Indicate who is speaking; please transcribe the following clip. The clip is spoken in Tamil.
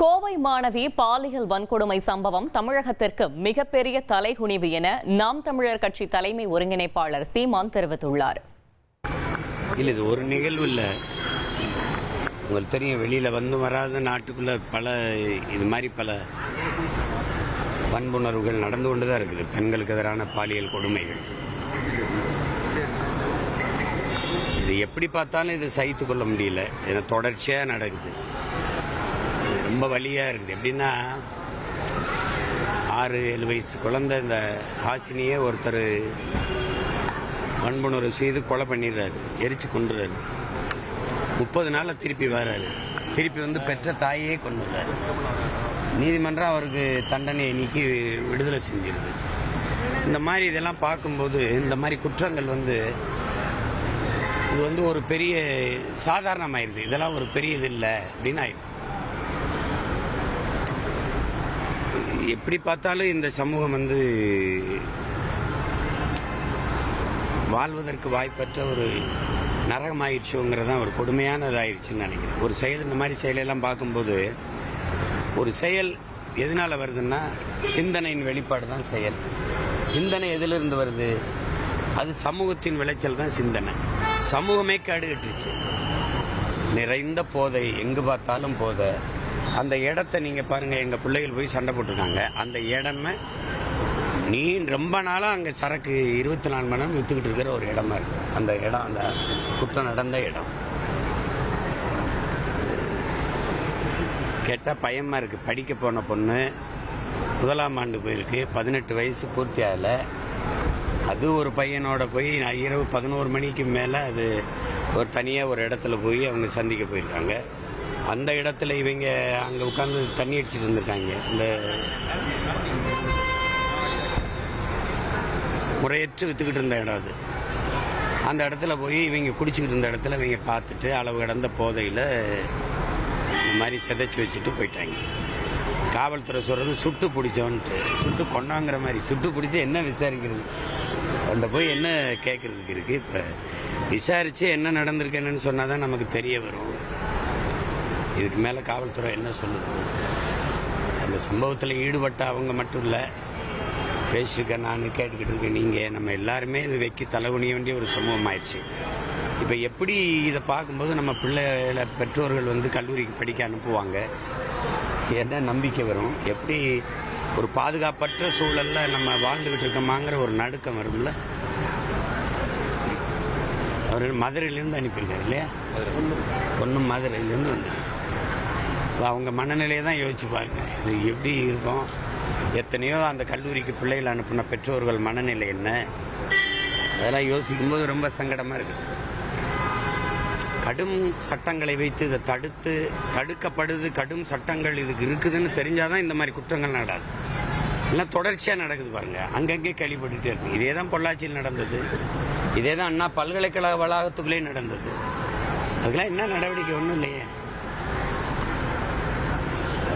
Speaker 1: கோவை மாணவி பாலியல் வன்கொடுமை சம்பவம் தமிழகத்திற்கு மிகப்பெரிய தலைகுனிவு என நாம் தமிழர் கட்சி தலைமை ஒருங்கிணைப்பாளர் சீமான் தெரிவித்துள்ளார்.
Speaker 2: இல்லை இது ஒரு நிகழ்வு இல்லை. உங்களுக்கு தெரியும் வெளியில் வந்து வராத நாட்டுக்குள்ள பல இது மாதிரி பல வன்புணர்வுகள் நடந்து கொண்டு தான் இருக்குது பெண்களுக்கு எதிரான பாலியல் கொடுமைகள். இது எப்படி பார்த்தாலும் இது சகித்து கொள்ள முடியல. ஏன்னா தொடர்ச்சியாக நடக்குது. ரொம்ப வலியாக இருக்குது. எப்படின்னா ஆறு ஏழு வயசு குழந்தை இந்த ஹாசினியே ஒருத்தர் வன்புணர்வு செய்து கொலை பண்ணிடுறாரு. எரிச்சு கொண்டுறாரு முப்பது நாளில் திருப்பி வராரு. திருப்பி வந்து பெற்ற தாயே கொண்டுறாரு நீதிமன்றம் அவருக்கு தண்டனையை நீக்கி விடுதலை செஞ்சிருது. இந்த மாதிரி இதெல்லாம் பார்க்கும்போது இந்த மாதிரி குற்றங்கள் வந்து இது வந்து ஒரு பெரிய சாதாரணமாயிருது. இதெல்லாம் ஒரு பெரிய இது இல்லை. அப்படின்னு ஆயிடுது எப்படி பார்த்தாலும் இந்த சமூகம் வந்து வாழ்வதற்கு வாய்ப்பற்ற ஒரு நரகமாயிடுச்சுங்கிறதான் ஒரு கொடுமையான இதாயிடுச்சுன்னு நினைக்கிறேன். ஒரு செயல் இந்த மாதிரி செயலெல்லாம் பார்க்கும்போது ஒரு செயல் எதனால் வருதுன்னா சிந்தனையின் வெளிப்பாடு தான் செயல். சிந்தனை எதிலிருந்து வருது? அது சமூகத்தின் விளைச்சல் தான் சிந்தனை. சமூகமே கடுகட்டுருச்சு. நிறைந்த போதை எங்கு பார்த்தாலும் போதை. அந்த இடத்த நீங்கள் பாருங்கள் எங்கள் பிள்ளைகள் போய் சண்டை போட்டிருக்காங்க. அந்த இடமே நீ ரொம்ப நாளாக அங்கே சரக்கு இருபத்தி நாலு மணி நேரம் விற்றுக்கிட்டு இருக்கிற ஒரு இடமா இருக்கு. அந்த இடம் அந்த குற்றம் நடந்த இடம். கேட்டால் பயமாக இருக்குது படிக்க போன பொண்ணு முதலாம் ஆண்டு போயிருக்கு. பதினெட்டு வயசு பூர்த்தி ஆகலை. அது ஒரு பையனோட போய் நான் இரவு பதினோரு மணிக்கு மேலே அது ஒரு தனியாக ஒரு இடத்துல போய் அவங்க சந்திக்க போயிருக்காங்க. அந்த இடத்துல இவங்க அங்கே உட்காந்து தண்ணி அடிச்சுட்டு இருந்திருக்காங்க. இந்த முறையற்று வித்துக்கிட்டு இருந்த இடம் அது. அந்த இடத்துல போய் இவங்க குடிச்சிக்கிட்டு இருந்த இடத்துல இவங்க பார்த்துட்டு அளவு கடந்த போதையில் இந்த மாதிரி சிதைச்சி வச்சுட்டு போயிட்டாங்க. காவல்துறை சொல்கிறது சுட்டு பிடிச்சோன்ட்டு சுட்டு கொண்டாங்கிற மாதிரி சுட்டு பிடிச்சி என்ன விசாரிக்கிறது? அந்த போய் என்ன கேட்குறதுக்கு இருக்குது இப்போ விசாரித்து என்ன நடந்திருக்கு என்னன்னு சொன்னால் தான் நமக்கு தெரிய வரும். இதுக்கு மேலே காவல்துறை என்ன சொல்லுது? அந்த சம்பவத்தில் ஈடுபட்ட அவங்க மட்டும் இல்லை பேசியிருக்கேன் நான் கேட்டுக்கிட்டு இருக்கேன் நீங்கள் நம்ம எல்லாருமே இது வைக்க தலைகுனிய வேண்டிய ஒரு சமூகம் ஆயிடுச்சு இப்போ எப்படி இதை பார்க்கும்போது நம்ம பிள்ளைகளை பெற்றோர்கள் வந்து கல்லூரிக்கு படிக்க அனுப்புவாங்க? என்ன நம்பிக்கை வரும்? எப்படி ஒரு பாதுகாப்பற்ற சூழலில் நம்ம வாழ்ந்துக்கிட்டு இருக்கோமாங்கிற ஒரு நடுக்கம் வரும்ல? அவர் மதுரையிலேருந்து அனுப்பியிருக்காரு இல்லையா? ஒன்றும் மதுரையிலேருந்து வந்துருக்கு அவங்க மனநிலையை தான் யோசிச்சு பாருங்க இது எப்படி இருக்கும்? எத்தனையோ அந்த கல்லூரிக்கு பிள்ளைகள் அனுப்பின பெற்றோர்கள் மனநிலை என்ன? அதெல்லாம் யோசிக்கும்போது ரொம்ப சங்கடமாக இருக்குது கடும் சட்டங்களை வைத்து இதை தடுத்து தடுக்கப்படுது கடும் சட்டங்கள் இதுக்கு இருக்குதுன்னு தெரிஞ்சாதான் இந்த மாதிரி குற்றங்கள் நடாது எல்லாம் தொடர்ச்சியாக நடக்குது பாருங்க. அங்கங்கே கேள்விப்பட்டுட்டே இருக்கு இதே தான் பொள்ளாச்சியில் நடந்தது. இதே தான் அண்ணா பல்கலைக்கழக வளாகத்துக்குள்ளேயே நடந்தது. அதுக்கெல்லாம் என்ன நடவடிக்கை? ஒன்றும் இல்லையே.